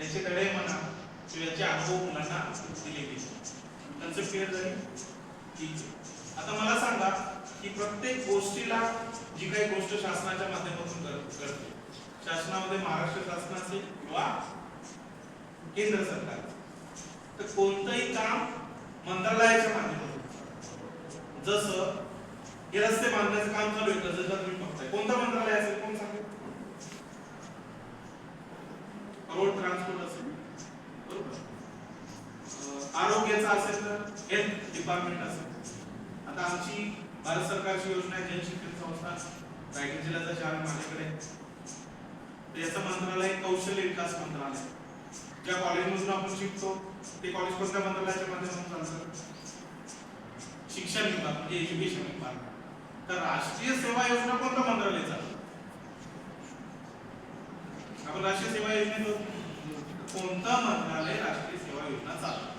याचे धडे म्हणा किंवा याचे अनुभव मुलांना दिले गेले. त्यांचं क्लिअर झाली ठीक आहे. आता मला सांगा की प्रत्येक गोष्टीला जी काही गोष्ट शासनाच्या माध्यमातून करते शासनामध्ये महाराष्ट्र शासनाचे किंवा केंद्र सरकार तर कोणतंही काम मंत्रालयाच्या माध्यमातून जसं हे रस्ते बांधण्याचं काम चालू आहे जसं तुम्ही बघताय. कोणत्या मंत्रालय असेल कोण सांगेल रोड ट्रान्सपोर्ट असेल बरोबर अं, आरोग्याचं असेल तर हेल्थ डिपार्टमेंट असेल. आता आमची भारत सरकारची योजना आहे जनशिक्षण संस्था रायगड जिल्ह्याचा चार माझ्याकडे याचं मंत्रालय कौशल्य विकास मंत्रालय. ज्या कॉलेजमधून आपण शिकतो ते कॉलेज कोणत्या मंत्रालयाच्या माध्यमातून चालतं? शिक्षण विभाग म्हणजे एज्युकेशन विभाग. तर राष्ट्रीय सेवा योजना कोणतं मंत्रालय चालतं? आपण राष्ट्रीय सेवा योजनेत कोणतं मंत्रालय राष्ट्रीय सेवा योजना चालतं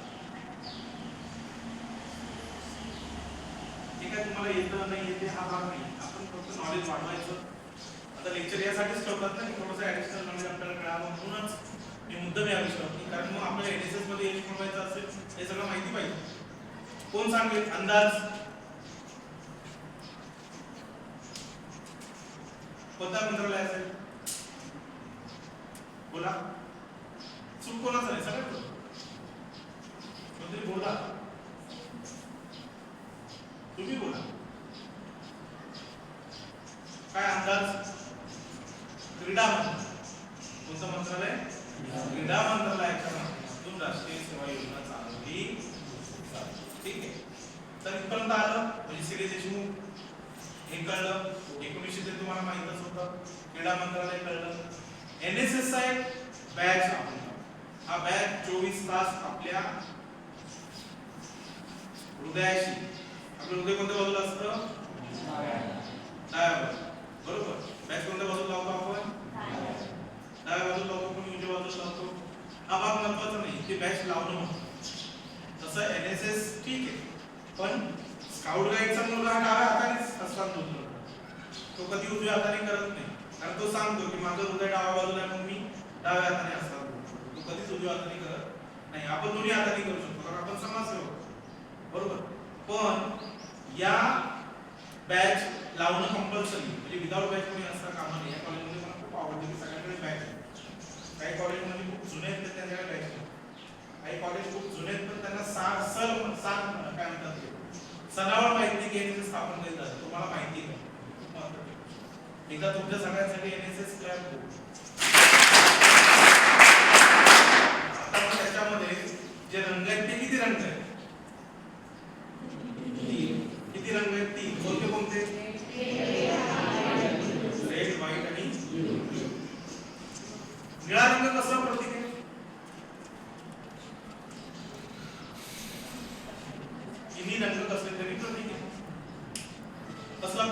ठीक आहे तुम्हाला येतं नाही येते हा भाग नाही. आपण फक्त नॉलेज वाढवायचं. आता लेक्चर यासाठीच ठेवतात ना की थोडंसं ऍडिशनल नॉलेज आपल्याला मिळावं म्हणूनच मी मुद्दा या विषयावर कारण मग आपल्याला एनएसएसमध्ये यश मिळवायचं असेल हे सगळं माहिती पाहिजे. कोण सांगेल? अंदाज. कोणता मंत्रालय असेल? बोला. चूक कोणाचं नाही सगळ्यात कोणतरी बोला तुम्ही बोला काय अंदाज? क्रीडा कोणतं मंत्रालय? क्रीडा मंत्रालयाच्या माध्यमातून राष्ट्रीय सेवा योजना चालवली. ठीक आहे. तर इथपर्यंत आलं. म्हणजे श्री देशमुख हे कळलं. एकोणीसशे ते तुम्हाला माहितच होतं. क्रीडा मंत्रालय कळलं. एन एस एस चा एक बॅच आपण हा बॅच चोवीस तास आपल्या हृदयाशी. आपलं हृदय कोणत्या बाजूला असतं डाव्या बाजूला बरोबर बॅच कोणत्या बाजूला लावतो आपण डाव्या बाजूला लावतो कोणी उजव्या बाजूला लावतो हा भाग महत्त्वाचा नाही ते बॅच लावणं म्हणून. तसं एन एस एस ठीक आहे. पण स्काउट गाईडचा मुलगा हा डाव्या हातानेच असतात होतो. तो कधी उजव्या हाताने करत नाही. कारण तो सांगतो की माझं हृदय डाव्या बाजूला आहे मी डाव्या हाताने असतात तो कधीच उजव्या हाताने करत नाही. आपण दोन्ही हाताने करू शकतो. कारण आपण समाजसेवक. बरोबर? पण या बॅच लावणं कंपल्सरी म्हणजे विदाउट बॅच कोणी असता कामा नाही. या कॉलेजमध्ये मला खूप आवडते की सगळ्यांकडे बॅच आहे. काही कॉलेजमध्ये खूप सार काय म्हणतात सणावर माहिती केंद्र स्थापन केलं तुम्हाला माहिती नाही एकदा तुमच्या सगळ्यांसाठी एन एस एस क्लॅब त्याच्यामध्ये जे रंग आहेत ते किती रंग आहेत? किती रंग आहेत? तीन. कोणते कोणते? रेड व्हाईट आणि निळा रंग कसा पडतो? त्यांचं तसे तरी प्रतिक असला